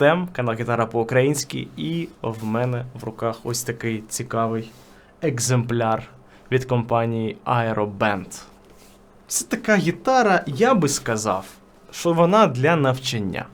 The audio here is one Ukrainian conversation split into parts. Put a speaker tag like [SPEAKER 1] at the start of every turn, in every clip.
[SPEAKER 1] Артем, канал Гітара по-українськи, і в мене в руках ось такий цікавий екземпляр від компанії Aeroband. Це така гітара, я би сказав, що вона для навчання.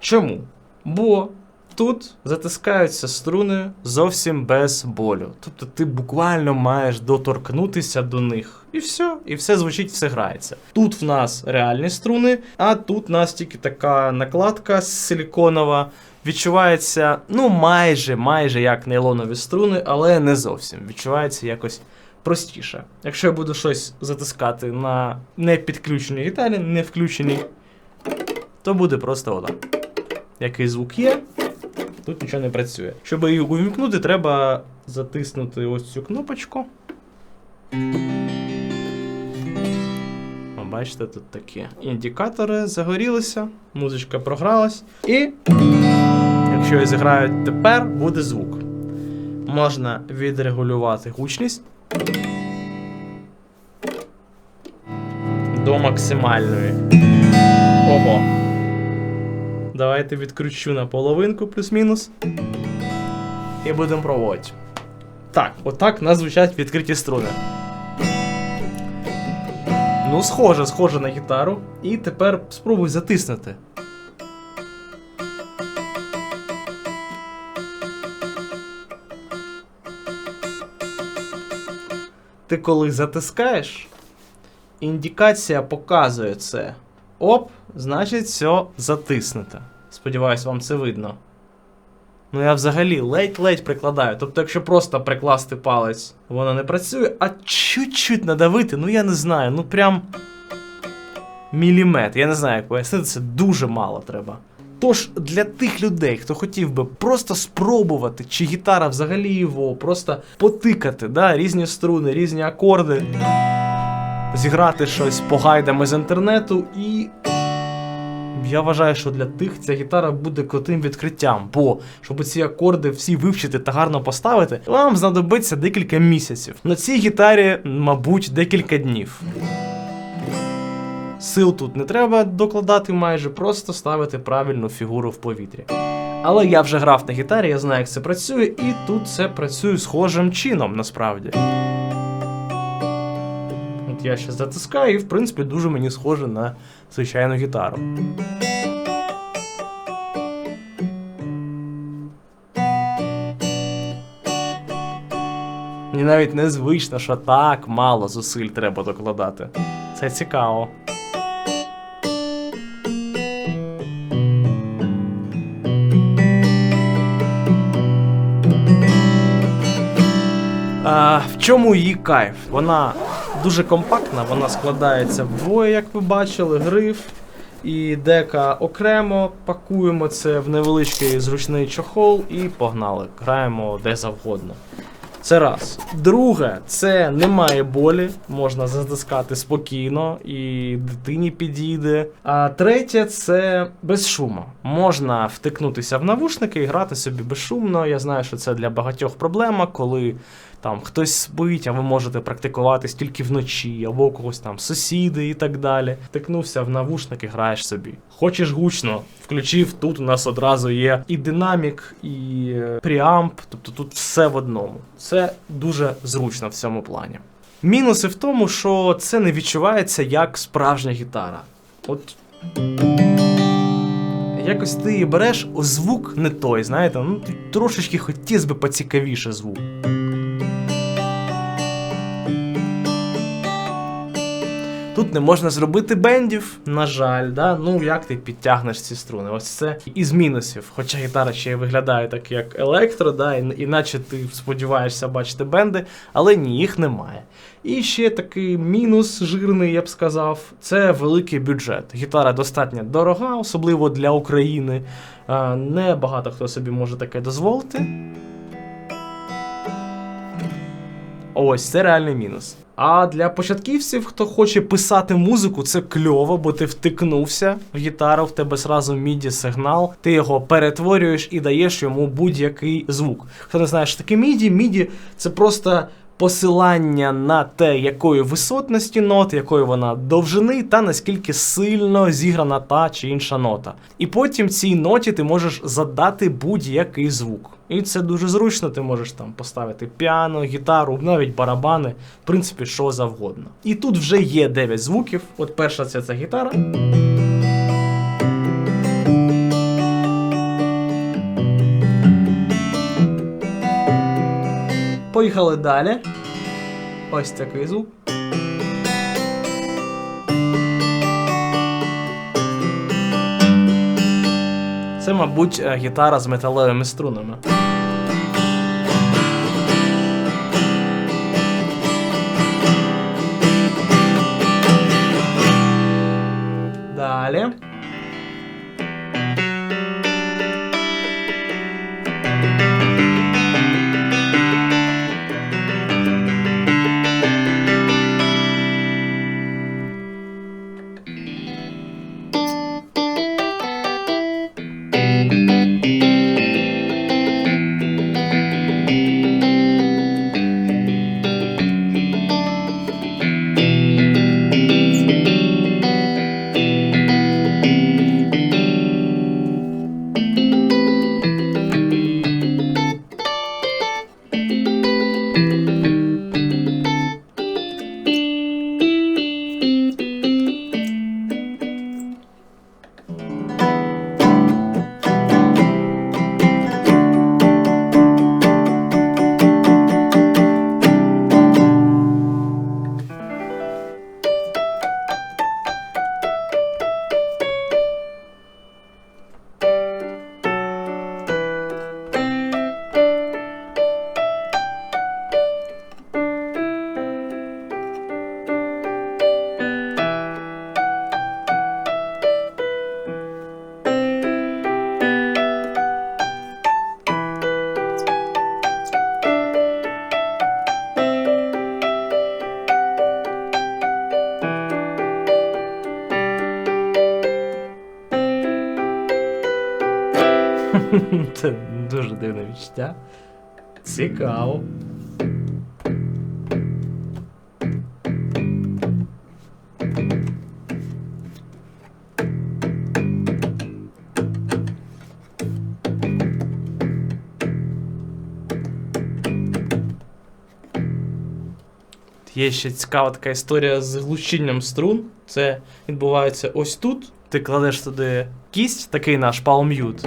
[SPEAKER 1] Чому? Бо тут затискаються струни зовсім без болю. Тобто ти буквально маєш доторкнутися до них. І все, і все звучить, все грається. Тут в нас реальні струни, а тут в нас тільки така накладка силіконова. Відчувається, ну, майже, майже як нейлонові струни, але не зовсім. Відчувається якось простіше. Якщо я буду щось затискати на не підключеній гітарі, не включеній, то буде просто отак. Який звук є, тут нічого не працює. Щоб її увімкнути, треба затиснути ось цю кнопочку. Бачите, тут такі індикатори загорілися, музичка програлась. І якщо я зіграю тепер, буде звук. Можна відрегулювати гучність до максимальної. Ого. Давайте відкручу на половинку плюс-мінус. І будемо пробувати. Так, отак нас звучать відкриті струни. Ну, схоже, схоже на гітару. І тепер спробуй затиснути. Ти коли затискаєш, індикація показує це. Оп, значить, все затиснуте. Сподіваюсь, вам це видно. Ну, я взагалі ледь-ледь прикладаю. Тобто, якщо просто прикласти палець, воно не працює, а чуть-чуть надавити, ну я не знаю, ну прям міліметр. Я не знаю, як пояснити, це дуже мало треба. Тож для тих людей, хто хотів би просто спробувати, чи гітара взагалі його, просто потикати, да, різні струни, різні акорди, зіграти щось по гайдам з інтернету і. Я вважаю, що для тих ця гітара буде крутим відкриттям, бо щоб ці акорди всі вивчити та гарно поставити, вам знадобиться декілька місяців. На цій гітарі, мабуть, декілька днів. Сил тут не треба докладати майже, просто ставити правильну фігуру в повітрі. Але я вже грав на гітарі, я знаю, як це працює, і тут це працює схожим чином насправді. Я ще затискаю, і в принципі дуже мені схоже на звичайну гітару. Мені навіть незвично, що так мало зусиль треба докладати. Це цікаво. А, в чому її кайф? Вона дуже компактна, вона складається вдвоє, як ви бачили, гриф і дека окремо. Пакуємо це в невеличкий зручний чохол і погнали. Граємо де завгодно. Це раз. Друге, це немає болі, можна затискати спокійно і дитині підійде. А третє це без шуму. Можна втикнутися в навушники і грати собі безшумно. Я знаю, що це для багатьох проблема, коли там хтось спить, а ви можете практикуватись тільки вночі, або у когось там сусіди і так далі. Втикнувся в навушники, граєш собі. Хочеш гучно, включив. Тут у нас одразу є і динамік, і е, пріамп, тобто тут все в одному. Це дуже зручно в цьому плані. Мінуси в тому, що це не відчувається як справжня гітара. От. Якось ти береш, звук не той, знаєте, ну трошечки хотілось би поцікавіше звук. Тут не можна зробити бендів, на жаль, да? ну як ти підтягнеш ці струни? Ось це із мінусів. Хоча гітара ще виглядає так, як електро, да? іначе ти сподіваєшся бачити бенди, але ні, їх немає. І ще такий мінус жирний, я б сказав, це великий бюджет. Гітара достатньо дорога, особливо для України. Не багато хто собі може таке дозволити. Ось це реальний мінус. А для початківців, хто хоче писати музику, це кльово, бо ти втикнувся в гітару, в тебе зразу міді сигнал, ти його перетворюєш і даєш йому будь-який звук. Хто не знає, що таке міді, міді це просто посилання на те, якої висотності нот, якої вона довжини, та наскільки сильно зіграна та чи інша нота. І потім цій ноті ти можеш задати будь-який звук. І це дуже зручно, ти можеш там поставити піано, гітару, навіть барабани, в принципі, що завгодно. І тут вже є 9 звуків. От перша це ця гітара. Поїхали далі. Ось такий звук. Це, мабуть, е, гітара з металевими струнами. Далі. Це дуже дивне відчуття. Цікаво. Є ще цікава така історія з глушінням струн. Це відбувається ось тут. Ти кладеш туди кість, такий наш палм'ют.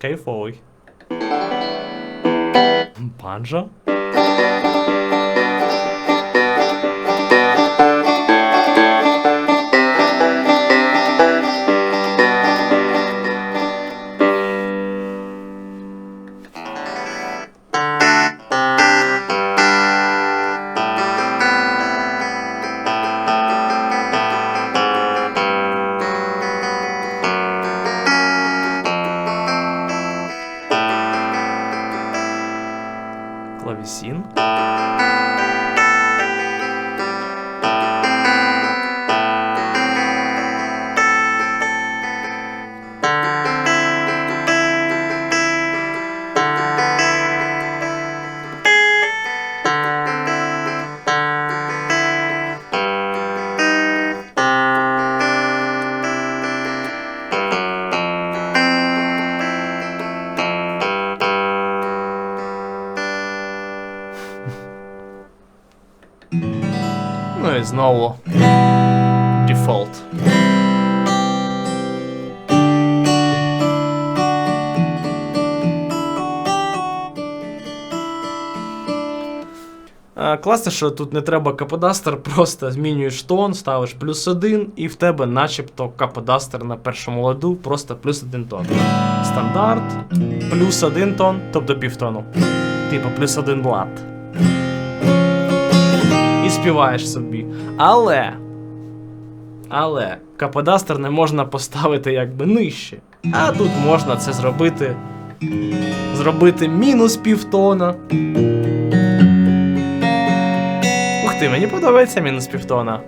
[SPEAKER 1] Кайфовий. Банджо. Класно, що тут не треба каподастер, просто змінюєш тон, ставиш плюс один, і в тебе начебто каподастер на першому ладу, просто плюс один тон. Стандарт, плюс один тон, тобто півтону. Типу плюс один лад. І співаєш собі. Але Але каподастер не можна поставити якби нижче. А тут можна це зробити. Зробити мінус півтона. Ух ти, мені подобається мінус півтона.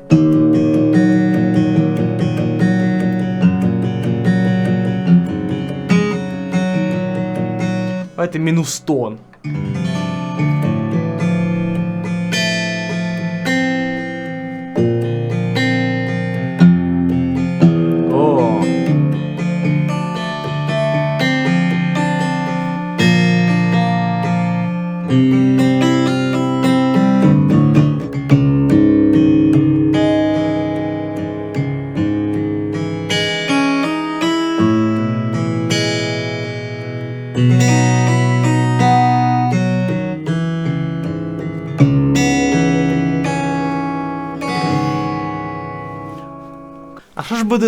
[SPEAKER 1] Давайте мінус тон.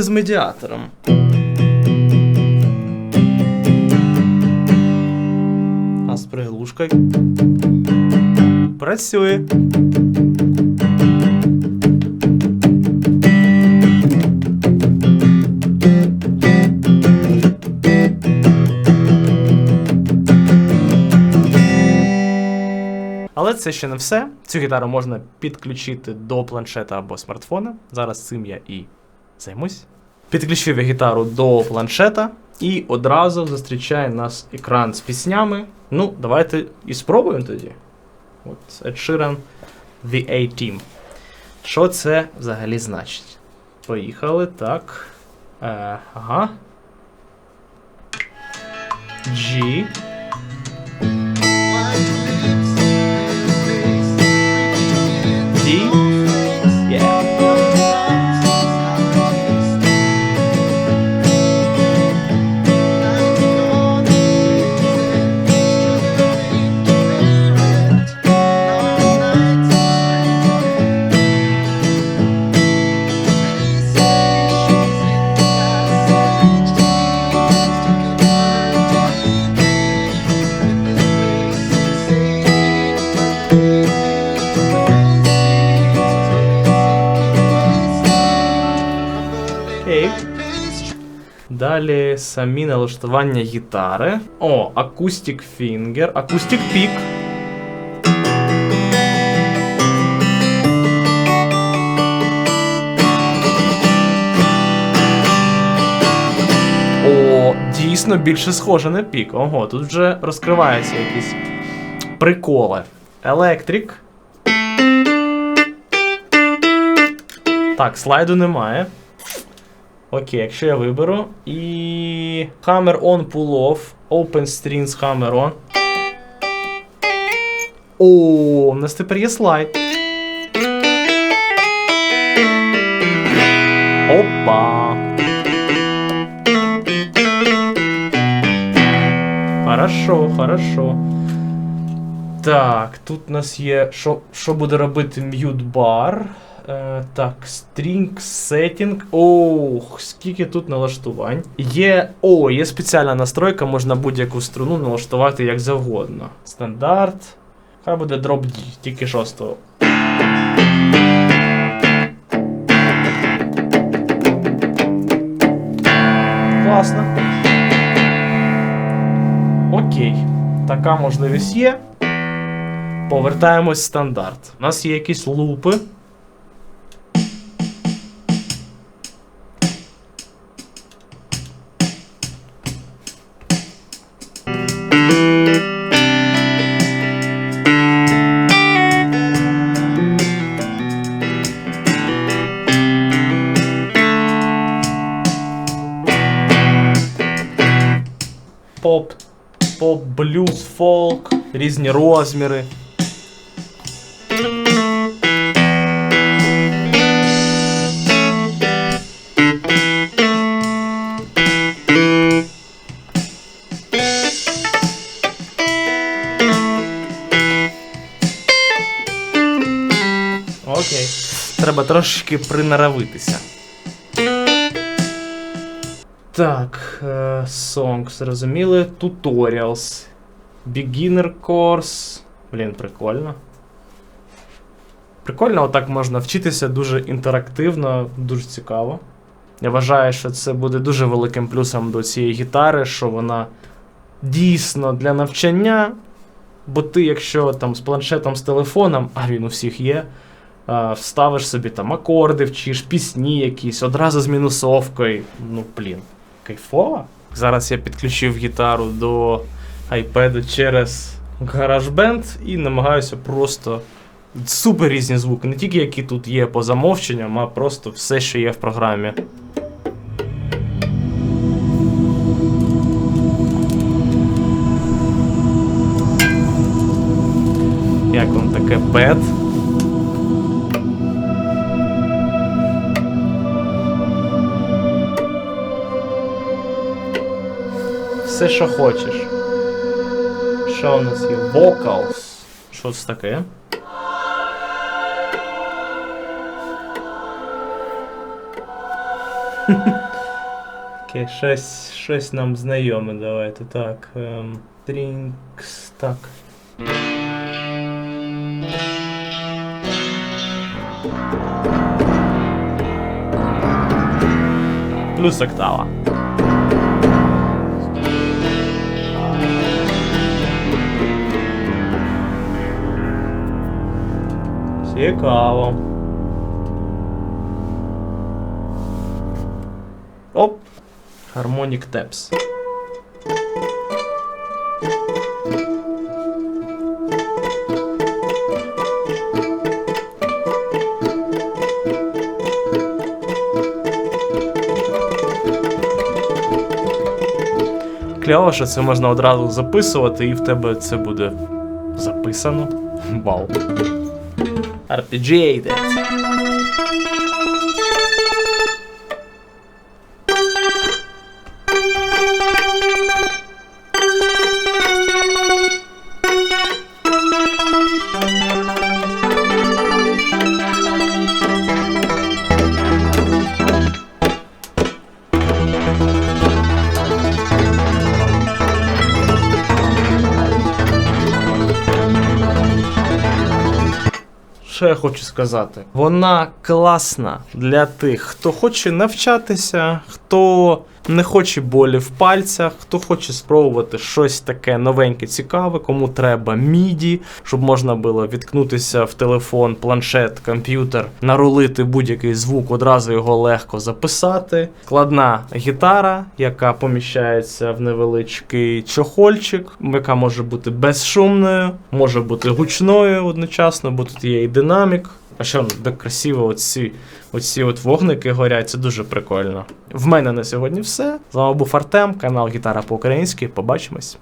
[SPEAKER 1] З медіатором? А з приглушкою? Працює. Але це ще не все. Цю гітару можна підключити до планшета або смартфона. Зараз цим я і займусь. Підключив я гітару до планшета і одразу зустрічає нас екран з піснями. Ну, давайте і спробуємо тоді. От Ed Sheeran The A-Team. Що це взагалі значить? Поїхали, так. Е, ага. G. Далі самі налаштування гітари. О, Acoustic Finger, Acoustic Pick. О, дійсно більше схоже на пік. Ого, тут вже розкриваються якісь приколи. Електрик. Так, слайду немає. Окей, якщо я виберу. І. Hammer on pull off. Open strings hammer on. О, у нас тепер є слайд. Опа. Хорошо, хорошо. Так, тут у нас є. Що, буде робити mute bar? Е, так, string setting. Ох, скільки тут налаштувань. Є. О, є спеціальна настройка, можна будь-яку струну налаштувати як завгодно. Стандарт. Хай буде drop D, тільки шостого. Класно. Окей. Така можливість є. Повертаємось в стандарт. У нас є якісь лупи. фолк, різні розміри. Окей. Треба трошечки принаравитися. Так, е, songs, зрозуміли. Tutorials. Beginner course. Блін, прикольно. Прикольно, отак можна вчитися дуже інтерактивно, дуже цікаво. Я вважаю, що це буде дуже великим плюсом до цієї гітари, що вона дійсно для навчання. Бо ти, якщо там з планшетом, з телефоном, а він у всіх є, вставиш собі там акорди, вчиш, пісні якісь, одразу з мінусовкою. Ну, блін, кайфово. Зараз я підключив гітару до iPad через GarageBand і намагаюся просто супер різні звуки, не тільки які тут є по замовченням, а просто все, що є в програмі. Як вам таке бет? Все, що хочеш. Що у нас є? Vocals. Що це таке? Окей, щось, щось нам знайоме, давайте так. Ем, Drinks, так. Плюс октава. Цікаво. Оп. Harmonic Taps. Кльово, що це можна одразу записувати, і в тебе це буде записано. Вау. RPGated. Хочу сказати? Вона класна для тих, хто хоче навчатися, хто не хоче болі в пальцях, хто хоче спробувати щось таке новеньке, цікаве, кому треба міді, щоб можна було відкнутися в телефон, планшет, комп'ютер, нарулити будь-який звук, одразу його легко записати. Складна гітара, яка поміщається в невеличкий чохольчик, яка може бути безшумною, може бути гучною одночасно, бо тут є і динамік. А що так красиво оці, оці от вогники горять, це дуже прикольно. В мене на сьогодні все. З вами був Артем, канал Гітара по-українськи. Побачимось.